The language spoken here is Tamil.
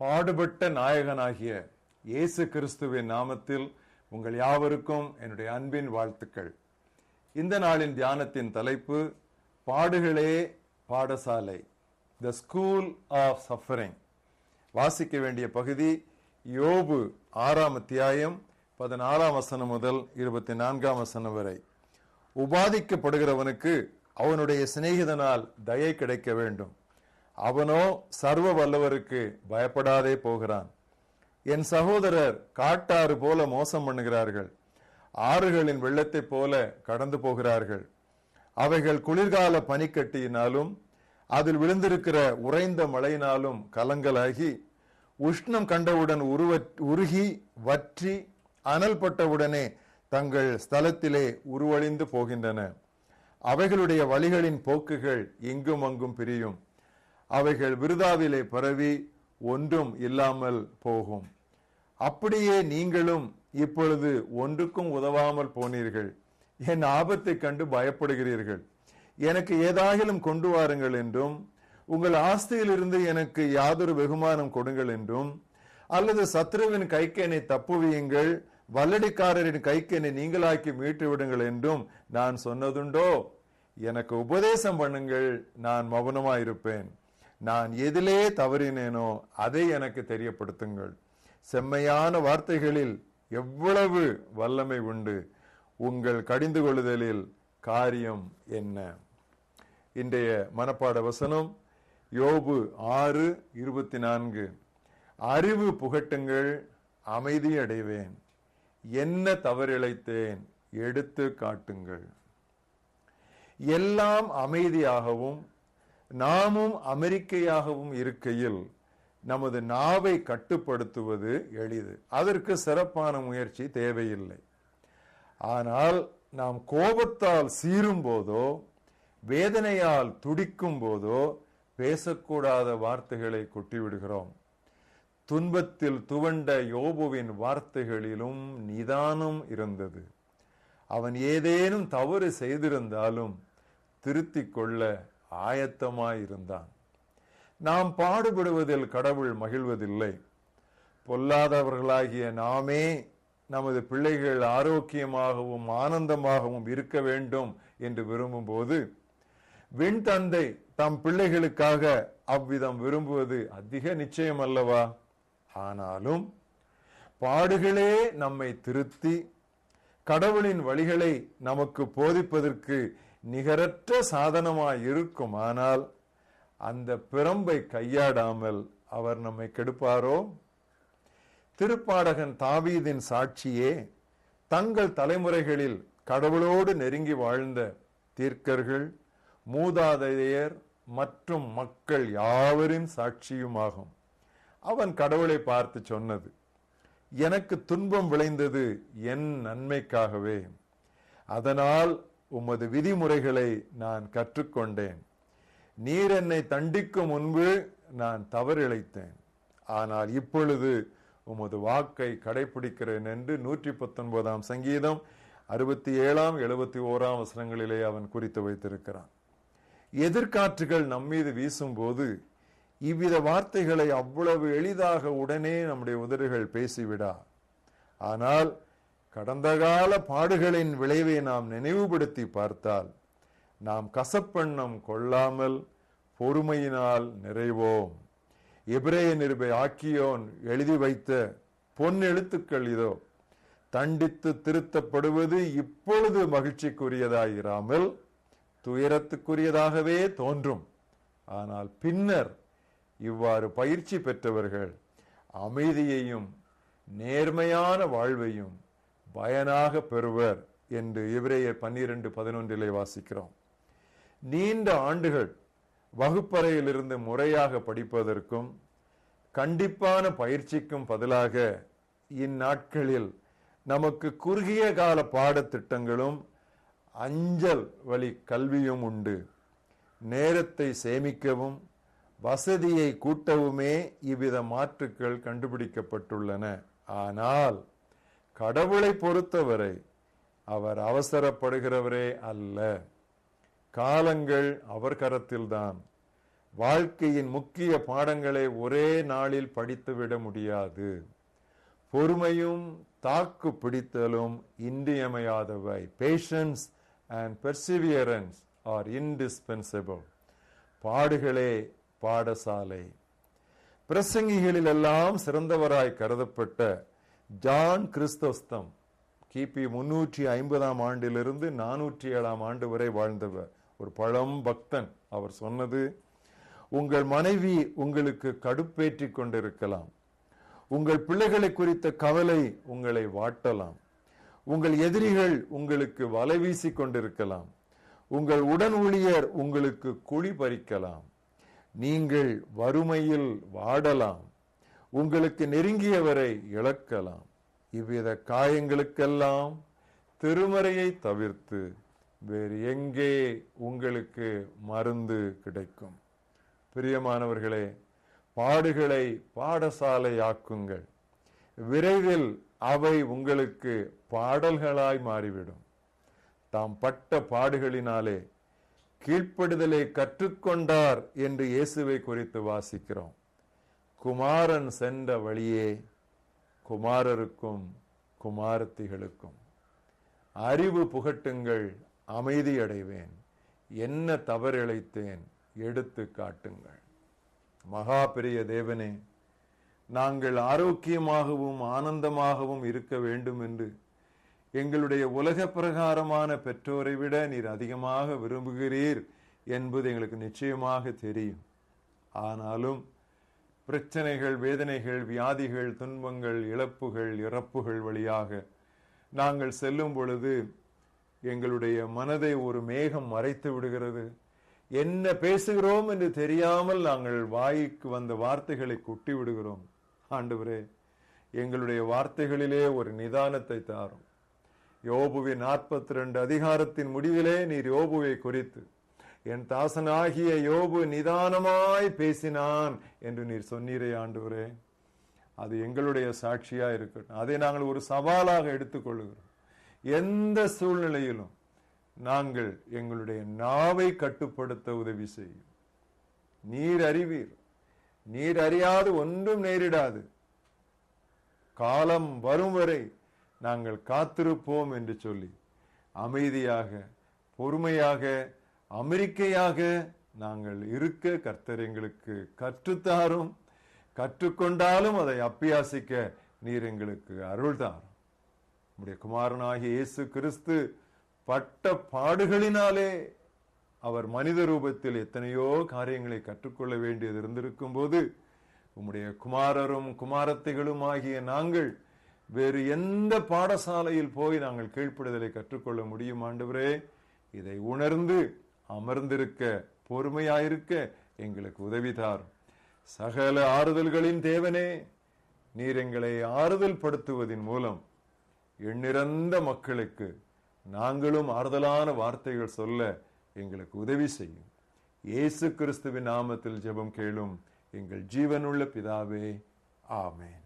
பாடுபட்ட நாயகனாகிய இயேசு கிறிஸ்துவின் நாமத்தில் உங்கள் யாவருக்கும் என்னுடைய அன்பின் வாழ்த்துக்கள். இந்த நாளின் தியானத்தின் தலைப்பு பாடுகளே பாடசாலை த ஸ்கூல் ஆஃப் சஃபரிங் வாசிக்க வேண்டிய பகுதி யோபு ஆறாம் அத்தியாயம் பதினாறாம் வசனம் முதல் இருபத்தி நான்காம் வசனம் வரை. உபாதிக்கப்படுகிறவனுக்கு அவனுடைய சிநேகிதனால் தயை கிடைக்க வேண்டும். அவனோ சர்வ வல்லவருக்கு பயப்படாதே போகிறான். என் சகோதரர் காட்டாறு போல மோசம் பண்ணுகிறார்கள். ஆறுகளின் வெள்ளத்தைப் போல கடந்து போகிறார்கள். அவைகள் குளிர்கால பனிக்கட்டியினாலும் அதில் விழுந்திருக்கிற உறைந்த மழையினாலும் கலங்கலாகி உஷ்ணம் கண்டவுடன் உருவ உருகி வற்றி அனல் பட்டவுடனே தங்கள் ஸ்தலத்திலே உருவழிந்து போகின்றன. அவைகளுடைய வழிகளின் போக்குகள் இங்கும் அங்கும் பிரியும். அவைகள் விருதாவிலே பரவி ஒன்றும் இல்லாமல் போகும். அப்படியே நீங்களும் இப்பொழுது ஒன்றுக்கும் உதவாமல் போனீர்கள். என் ஆபத்தை கண்டு பயப்படுகிறீர்கள். எனக்கு ஏதாகிலும் கொண்டு வாருங்கள் என்றும் உங்கள் ஆஸ்தியிலிருந்து எனக்கு யாதொரு வெகுமானம் கொடுங்கள் என்றும் அல்லது சத்ருவின் கைக்கு என்னை தப்புவியுங்கள் வல்லடிக்காரரின் கைக்கு என்னை நீங்களாக்கி மீட்டு விடுங்கள் என்றும் நான் சொன்னதுண்டோ? எனக்கு உபதேசம் பண்ணுங்கள் நான் மௌனமாயிருப்பேன். நான் எதிலே தவறினேனோ அதை எனக்கு தெரியப்படுத்துங்கள். செம்மையான வார்த்தைகளில் எவ்வளவு வல்லமை உண்டு. உங்கள் கடிந்து கொள்ளுதலில் காரியம் என்ன? இன்றைய மனப்பாட வசனம் யோபு ஆறு இருபத்தி நான்கு அறிவு புகட்டுங்கள் அமைதி அடைவேன். என்ன தவறிழைத்தேன் எடுத்து காட்டுங்கள். எல்லாம் அமைதியாகவும் நாமும் அமெரிக்கையாகவும் இருக்கையில் நமது நாவை கட்டுப்படுத்துவது எளிது. அதற்கு சிறப்பான முயற்சி தேவையில்லை. ஆனால் நாம் கோபத்தால் சீரும் போதோ வேதனையால் துடிக்கும் போதோ பேசக்கூடாத வார்த்தைகளை கொட்டிவிடுகிறோம். துன்பத்தில் துவண்ட யோபுவின் வார்த்தைகளிலும் நிதானம் இருந்தது. அவன் ஏதேனும் தவறு செய்திருந்தாலும் திருத்திக் கொள்ள ஆயத்தமாயிருந்தான். நாம் பாடுபடுவதில் கடவுள் மகிழ்வதில்லை. பொல்லாதவர்களாகிய நாமே நமது பிள்ளைகள் ஆரோக்கியமாகவும் ஆனந்தமாகவும் இருக்க வேண்டும் என்று விரும்பும் போது விண் தந்தை தம் பிள்ளைகளுக்காக அவ்விதம் விரும்புவது அதிக நிச்சயம் அல்லவா? ஆனாலும் பாடுகளே நம்மை திருத்தி கடவுளின் வழிகளை நமக்கு போதிப்பதற்கு நிகரற்ற சாதனமாய் இருக்கும் ஆனால் அந்த பிரம்பை கையாடாமல் அவர் நம்மை கெடுப்பாரோ? திருப்பாடகன் தாவீதின் சாட்சியே தங்கள் தலைமுறைகளில் கடவுளோடு நெருங்கி வாழ்ந்த தீர்க்கர்கள் மூதாதையர் மற்றும் மக்கள் யாவரின் சாட்சியுமாகும். அவன் கடவுளை பார்த்து சொன்னது எனக்கு துன்பம் விளைந்தது என் நன்மைக்காகவே. அதனால் உமது விதிமுறைகளை நான் கற்றுக்கொண்டேன். நீர் என்னை தண்டிக்கும் முன்பு நான் தவறிழைத்தேன். ஆனால் இப்பொழுது உமது வாக்கை கடைபிடிக்கிறேன் என்று நூற்றி பத்தொன்பதாம் சங்கீதம் அறுபத்தி ஏழாம் எழுபத்தி ஓராம் வசனங்களிலே அவன் குறித்து வைத்திருக்கிறான். எதிர்காற்றுகள் நம்மீது வீசும்போது இவ்வித வார்த்தைகளை அவ்வளவு எளிதாக உடனே நம்முடைய உதடுகள் பேசிவிடா. ஆனால் கடந்த கால பாடுகளின் விளைவை நாம் நினைவுபடுத்தி பார்த்தால் நாம் கசப்பெண்ணம் கொள்ளாமல் பொறுமையினால் நிறைவோம். எபிரேய நிருபை ஆக்கியோன் எழுதி வைத்த பொன் எழுத்துக்கள் இதோ. தண்டித்து திருத்தப்படுவது இப்பொழுது மகிழ்ச்சிக்குரியதாயிராமல் துயரத்துக்குரியதாகவே தோன்றும். ஆனால் பின்னர் இவ்வாறு பயிற்சி பெற்றவர்கள் அமைதியையும் நேர்மையான வாழ்வையும் பயனாக பெறுவர் என்று இவரேயர் பன்னிரண்டு பதினொன்றிலே வாசிக்கிறோம். நீண்ட ஆண்டுகள் வகுப்பறையிலிருந்து முறையாக படிப்பதற்கும் கண்டிப்பான பயிற்சிக்கும் பதிலாக இந்நாட்களில் நமக்கு குறுகிய கால பாடத்திட்டங்களும் அஞ்சல் வழி கல்வியும் உண்டு. நேரத்தை சேமிக்கவும் வசதியை கூட்டவுமே இவ்வித மாற்றுக்கள் கண்டுபிடிக்கப்பட்டுள்ளன. ஆனால் கடவுளை பொறுத்தவரை அவர் அவசரப்படுகிறவரே அல்ல. காலங்கள் அவர் கரத்தில்தான். வாழ்க்கையின் முக்கிய பாடங்களை ஒரே நாளில் படித்துவிட முடியாது. பொறுமையும் தாக்கு பிடித்தலும் இன்றியமையாதவை. Patience and perseverance are indispensable பாடுகளே பாடசாலை. பிரசங்கிகளில் எல்லாம் சிறந்தவராய் கருதப்பட்ட ஜான் கிறிஸ்தோஸ்தம். கிபி முன்னூற்றி ஐம்பதாம் ஆண்டிலிருந்து நானூற்றி ஏழாம் ஆண்டு வரை வாழ்ந்தவர். ஒரு பழம் பக்தன் அவர் சொன்னது உங்கள் மனைவி உங்களுக்கு கடுப்பேற்றி கொண்டிருக்கலாம். உங்கள் பிள்ளைகளை குறித்த கவலை உங்களை வாட்டலாம். உங்கள் எதிரிகள் உங்களுக்கு வலை வீசி கொண்டிருக்கலாம். உங்கள் உடன் ஊழியர் உங்களுக்கு குழி பறிக்கலாம். நீங்கள் வறுமையில் வாடலாம். உங்களுக்கு நெருங்கியவரை இழக்கலாம். இவ்வித காயங்களுக்கெல்லாம் திருமறையை தவிர்த்து வேறு எங்கே உங்களுக்கு மருந்து கிடைக்கும். பிரியமானவர்களே பாடுகளை பாடசாலையாக்குங்கள். விரைவில் அவை உங்களுக்கு பாடல்களாய் மாறிவிடும். தாம் பட்ட பாடுகளினாலே கீழ்ப்படுதலை கற்றுக்கொண்டார் என்று இயேசுவை குறித்து வாசிக்கிறோம். குமாரன் சென்ற வழியே குமாரருக்கும் குமாரத்திகளுக்கும் அறிவு புகட்டுங்கள் அமைதியடைவேன் என்ன தவறிழைத்தேன் எடுத்து காட்டுங்கள். மகா பெரிய தேவனே நாங்கள் ஆரோக்கியமாகவும் ஆனந்தமாகவும் இருக்க வேண்டும் என்று எங்களுடைய உலக பிரகாரமான பெற்றோரை விட நீர் அதிகமாக விரும்புகிறீர் என்பது எங்களுக்கு நிச்சயமாக தெரியும். ஆனாலும் பிரச்சனைகள் வேதனைகள் வியாதிகள் துன்பங்கள் இழப்புகள் இறப்புகள் வழியாக நாங்கள் செல்லும் பொழுது எங்களுடைய மனதை ஒரு மேகம் மறைத்து விடுகிறது. என்ன பேசுகிறோம் என்று தெரியாமல் நாங்கள் வாய்க்கு வந்த வார்த்தைகளை கொட்டி விடுகிறோம். ஆண்டவரே எங்களுடைய வார்த்தைகளிலே ஒரு நிதானத்தை தாரும். யோபுவின் நாற்பத்தி ரெண்டு அதிகாரத்தின் முடிவிலே நீர் யோபுவை குறித்து என் தாசனாகிய யோபு நிதானமாய் பேசினான் என்று நீர் சொன்னீரே ஆண்டவரே. அது எங்களுடைய சாட்சியா இருக்கட்டும். அதை நாங்கள் ஒரு சவாலாக எடுத்துக்கொள்கிறோம் எந்த சூழ்நிலையிலும் நாங்கள் எங்களுடைய நாவை கட்டுப்படுத்த உதவி செய்யும். நீர் அறிவீர். நீர் அறியாது ஒன்றும் நேரிடாது. காலம் வரும் வரை நாங்கள் காத்திருப்போம் என்று சொல்லி அமைதியாக பொறுமையாக அமெரிக்கையாக நாங்கள் இருக்க கர்த்தர் எங்களுக்கு கற்றுத்தாரும். கற்றுக்கொண்டாலும் அதை அப்பியாசிக்க நீர் எங்களுக்கு அருள் தாரும். நம்முடைய குமாரனாகிய இயேசு கிறிஸ்து பட்ட பாடுகளினாலே அவர் மனித ரூபத்தில் எத்தனையோ காரியங்களை கற்றுக்கொள்ள வேண்டியது இருந்திருக்கும் போது உம்முடைய குமாரரும் குமாரத்தைகளும் ஆகிய நாங்கள் வேறு எந்த பாடசாலையில் போய் நாங்கள் கீழ்ப்படுதலை கற்றுக்கொள்ள முடியும் ஆண்டவரே. இதை உணர்ந்து அமர்ந்திருக்க பொறுமையாயிருக்க எங்களுக்கு உதவிதார். சகல ஆறுதல்களின் தேவனே நீர் எங்களை ஆறுதல் படுத்துவதன் மூலம் எண்ணிறந்த மக்களுக்கு நாங்களும் ஆறுதலான வார்த்தைகள் சொல்ல எங்களுக்கு உதவி செய்யும். இயேசு கிறிஸ்துவின் நாமத்தில் ஜெபம் கேளும் எங்கள் ஜீவனுள்ள பிதாவே ஆமேன்.